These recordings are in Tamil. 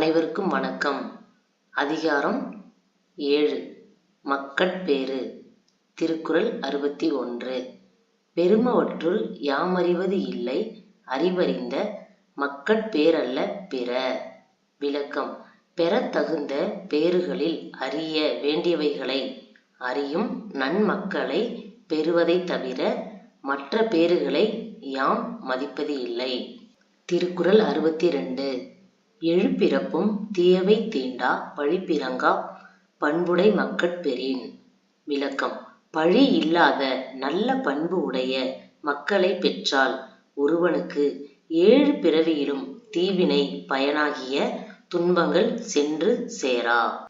அனைவருக்கும் வணக்கம். அதிகாரம் ஏழு. மக்கட்பேறு திருக்குறள் அறுபத்தி ஒன்று. பெருமவற்றுள் யாமறிவது இல்லை அறிவறிந்த மக்கட்பேறல்ல பிற. விளக்கம். பெறத்தகுந்த பேறுகளில் அறிய வேண்டியவைகளை அறியும் நன்மக்களை பெறுவதை தவிர மற்ற பேறுகளை யாம் மதிப்பது இல்லை. திருக்குறள் அறுபத்தி ரெண்டு. எழுபிறப்பும் தீயவை தீண்டா பழிப்பிறங்கா பண்புடை மக்கட்பெறின் விளக்கம். பழி இல்லாத நல்ல பண்பு உடைய மக்களை பெற்றால் ஒருவனுக்கு ஏழு பிறவியிலும் தீவினை பயனாகிய துன்பங்கள் சென்று சேரா.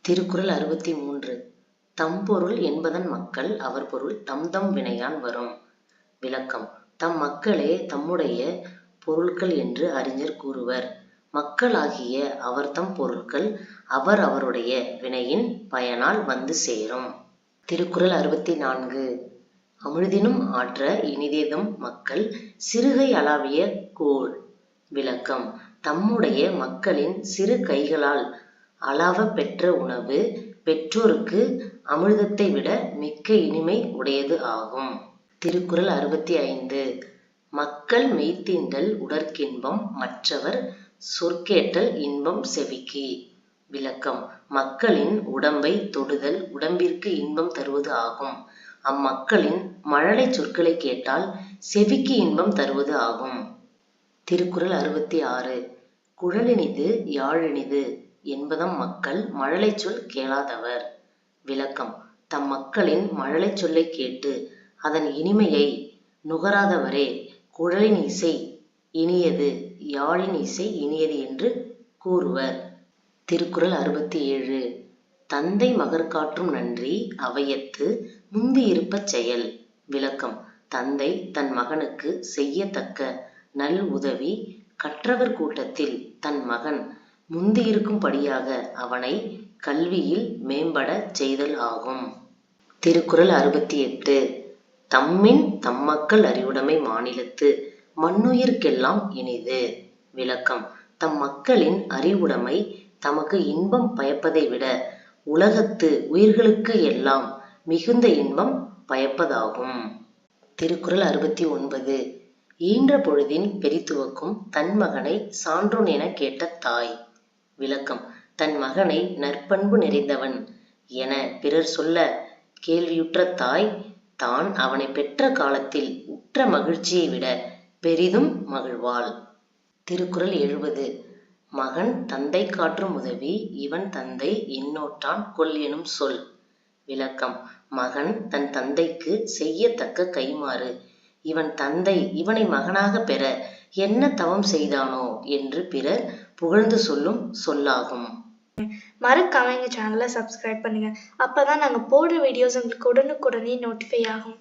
திருக்குறள் அறுபத்தி மூன்று தம்பொருள் என்பதன் மக்கள் அவர் பொருள் தம் தம் வினையான் வரும். விளக்கம். தம் மக்களே தம்முடைய பொருள்கள் என்று அறிஞர் கூறுவர். மக்களாகிய அவர்தம் பொருட்கள் அவர் அவருடைய வினையின் பயனால் வந்து சேரும். திருக்குறள் அறுபத்தி நான்கு. அமிழ்தினும் ஆற்ற இனிதேதும் மக்கள் சிறுகை அளாவிய கோள் விளக்கம். தம்முடைய மக்களின் சிறு கைகளால் அளாவ பெற்ற உணவு பெற்றோருக்கு அமிர்தத்தை விட மிக்க இனிமை உடையது ஆகும். திருக்குறள் அறுபத்தி ஐந்து. மக்கள் மெய்த்தீண்டல் உடற்கின்பம் மற்றவர் சொற்கேட்டல் இன்பம் செவிக்கு. விளக்கம். மக்களின் உடம்பை தொடுதல் உடம்பிற்கு இன்பம் தருவது ஆகும். அம்மக்களின் மழலை சொற்களை கேட்டால் செவிக்கு இன்பம் தருவது ஆகும். திருக்குறள் அறுபத்தி ஆறு. குழலினிது யாழினிது என்பதம் மக்கள் மழலை சொல் கேளாதவர். விளக்கம். தம் மக்களின் மழலை சொல்லை கேட்டு அதன் இனிமையை நுகராதவரே. குழலின் இசை இனியது யாழின் இசை இனியது என்று கூறுவர். திருக்குறள் அறுபத்தி ஏழு தந்தை மகர் காற்றும் நன்றி அவையத்து முந்தி செயல். விளக்கம். தந்தை தன் மகனுக்கு செய்யத்தக்க நல் உதவி கற்றவர் கூட்டத்தில் தன் மகன் முந்தியிருக்கும்படியாக அவனை கல்வியில் மேம்படச் செய்தல் ஆகும். திருக்குறள் அறுபத்தி எட்டு தம்மின் தம்மக்கள் அறிவுடைமை மாநிலத்து மண்ணுயிர்க்கெல்லாம் இனிது. விளக்கம். தம் மக்களின் அறிவுடைமை தமக்கு இன்பம் பயப்பதை விட உலகத்து உயிர்களுக்கு எல்லாம் மிகுந்த இன்பம் பயப்பதாகும். திருக்குறள் அறுபத்தி ஒன்பது. ஈன்ற பொழுதின் பெரிதுவக்கும் தன் மகனை சான்றோன் என கேட்ட தாய். விளக்கம். தன் மகனை நற்பண்பு நிறைந்தவன் என பிறர் சொல்ல கேள்வியுற்ற தாய் தான் அவனை பெற்ற காலத்தில் உற்ற மகிழ்ச்சியை விட பெரிதும் மகிழ்வாள். திருக்குறள் எழுபது. மகன் தந்தை காற்றும் உதவி இவன் தந்தை எண்ணோற்றான் கொல் எனும் சொல். விளக்கம். மகன் தன் தந்தைக்கு செய்யத்தக்க கைமாறு இவன் தந்தை இவனை மகனாக பெற என்ன தவம் செய்தானோ என்று பிறர் புகழ்ந்து சொல்லும் சொல்லாகும். மறக்காம எங்க சேனலை சப்ஸ்கிரைப் பண்ணுங்க. அப்பதான் நாங்க போடுற வீடியோஸ் உங்களுக்கு உடனுக்குடனே நோட்டிஃபை ஆகும்.